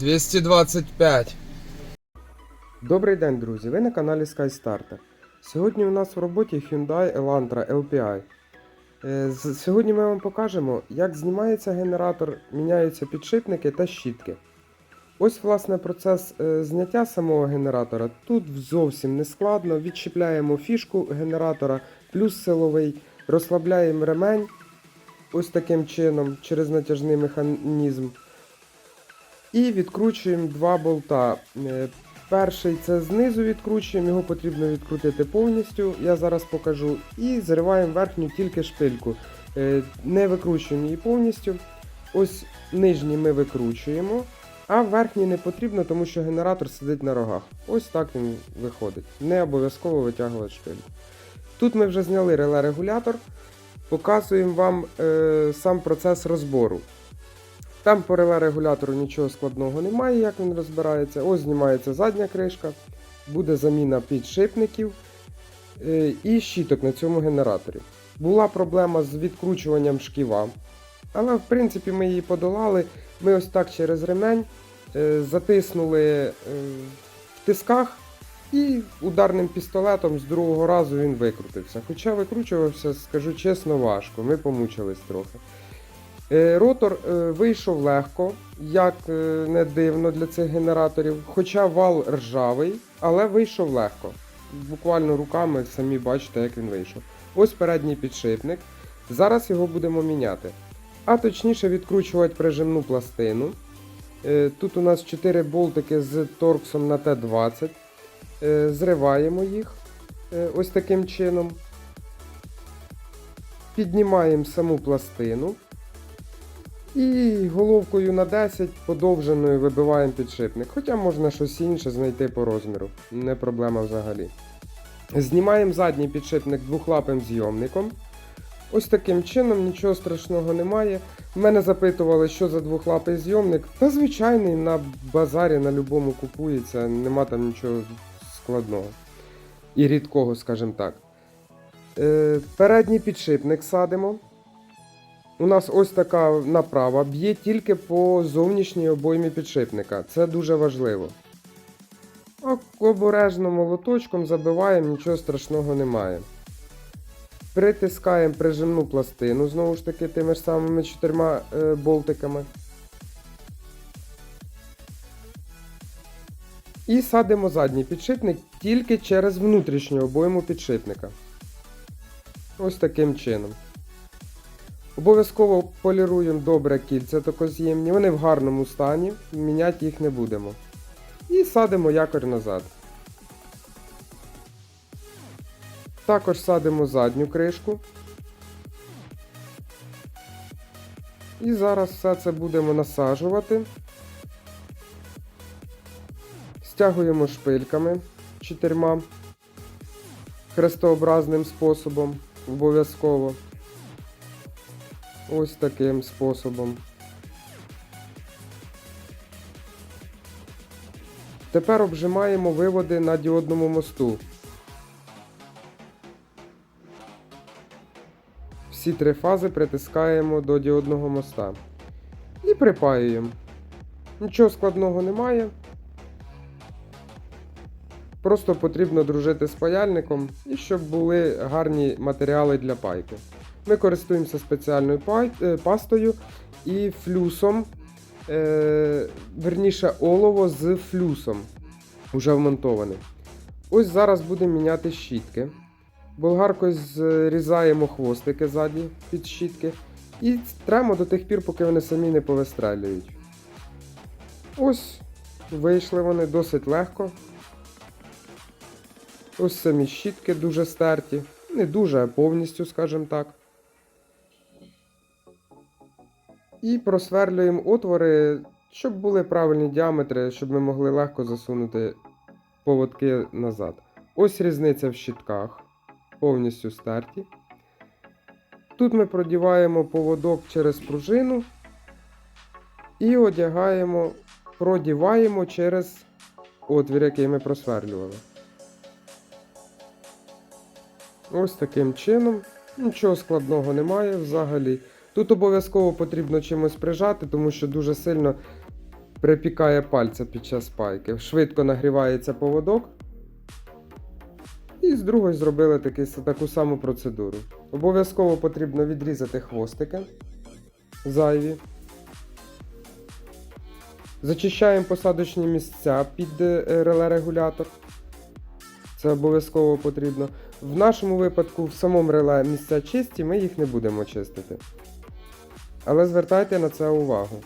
225. Добрий день, друзі! Ви на каналі SkyStarter. Сьогодні у нас в роботі Hyundai Elantra LPI. Е, Сьогодні ми вам покажемо, як знімається генератор, міняються підшипники та щітки. Ось, власне, процес е, зняття самого генератора. Тут зовсім не складно. Відчіпляємо фішку генератора, плюс силовий, розслабляємо ремень ось таким чином через натяжний механізм. І відкручуємо два болта. Е, Перший це знизу відкручуємо, його потрібно відкрутити повністю, я зараз покажу. І зриваємо верхню тільки шпильку. Е, Не викручуємо її повністю. Ось нижній ми викручуємо, а верхній не потрібно, тому що генератор сидить на рогах. Ось так він виходить. Не обов'язково витягувати шпильку. Тут ми вже зняли реле-регулятор, показуємо вам е, сам процес розбору. Там по реле-регулятору нічого складного немає, як він розбирається. Ось знімається задня кришка, буде заміна підшипників е, і щіток на цьому генераторі. Була проблема з відкручуванням шківа, але в принципі ми її подолали. Ми ось так через ремень е, затиснули е, в тисках і ударним пістолетом з другого разу він викрутився. Хоча викручувався, скажу чесно, важко. Ми помучились трохи. Е, Ротор е, вийшов легко, як е, не дивно для цих генераторів. Хоча вал ржавий, але вийшов легко. Буквально руками самі бачите, як він вийшов. Ось передній підшипник. Зараз його будемо міняти. А точніше відкручувати прижимну пластину. Тут у нас 4 болтики з торксом на Т20. Е, Зриваємо їх ось таким чином. Піднімаємо саму пластину. І головкою на 10 подовженою вибиваємо підшипник. Хоча можна щось інше знайти по розміру, не проблема взагалі. Знімаємо задній підшипник двохлапим зйомником. Ось таким чином, нічого страшного немає. Мене запитували, що за двохлапий зйомник. Та звичайний на базарі на любому купується, нема там нічого складного. І рідкого, скажімо так. Е, передній підшипник садимо. У нас ось така направа б'є тільки по зовнішній обоймі підшипника. Це дуже важливо. Обережно молоточком забиваємо, нічого страшного немає. Притискаємо прижимну пластину, знову ж таки, тими ж самими чотирма е, болтиками. І садимо задній підшипник тільки через внутрішню обойму підшипника. Ось таким чином. Обов'язково поліруємо добре кільця токоз'ємні, вони в гарному стані, міняти їх не будемо. І садимо якорь назад. Також садимо задню кришку. І зараз все це будемо насаджувати. Стягуємо шпильками чотирма хрестообразним способом обов'язково. Ось таким способом. Тепер обжимаємо виводи на діодному мосту. Всі три фази притискаємо до діодного моста. І припаюємо. Нічого складного немає. Просто потрібно дружити з паяльником і щоб були гарні матеріали для пайки. Ми користуємося спеціальною е, пастою і флюсом, е, верніше олово з флюсом, уже вмонтоване. Ось зараз будемо міняти щітки. Болгаркою зрізаємо хвостики ззаді під щітки і тремо до тих пір, поки вони самі не повистрелюють. Ось вийшли вони досить легко. Ось самі щітки дуже стерті. Не дуже, а повністю, скажімо так. І просверлюємо отвори, щоб були правильні діаметри, щоб ми могли легко засунути поводки назад. Ось різниця в щитках. Повністю стерті. Тут ми продіваємо поводок через пружину і одягаємо, продіваємо через отвір, який ми просверлювали. Ось таким чином. Нічого складного немає взагалі. Тут обов'язково потрібно чимось прижати, тому що дуже сильно припікає пальця під час пайки. Швидко нагрівається поводок. І з другої зробили таки, таку саму процедуру. Обов'язково потрібно відрізати хвостики зайві. Зачищаємо посадочні місця під е, реле-регулятор. Це обов'язково потрібно. В нашому випадку в самому реле місця чисті, ми їх не будемо чистити. Але звертайте на це увагу.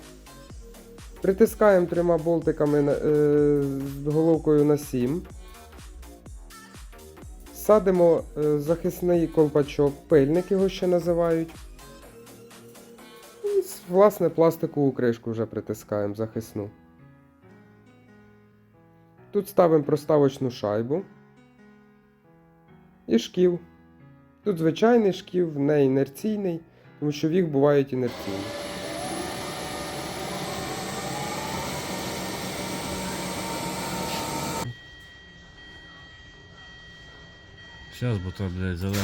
Притискаємо трьома болтиками е, з головкою на 7. Садимо е, захисний колпачок, пильник його ще називають. І, власне, пластикову кришку вже притискаємо захисну. Тут ставимо проставочну шайбу. І шків. Тут звичайний шків, не інерційний, тому що в їх бувають інерційні. Сейчас, бо то, блядь, зелено.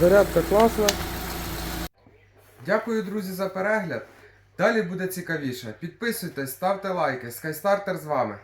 Зарядка класна. Дякую, друзі, за перегляд. Далі буде цікавіше. Підписуйтесь, ставте лайки. Скайстартер з вами.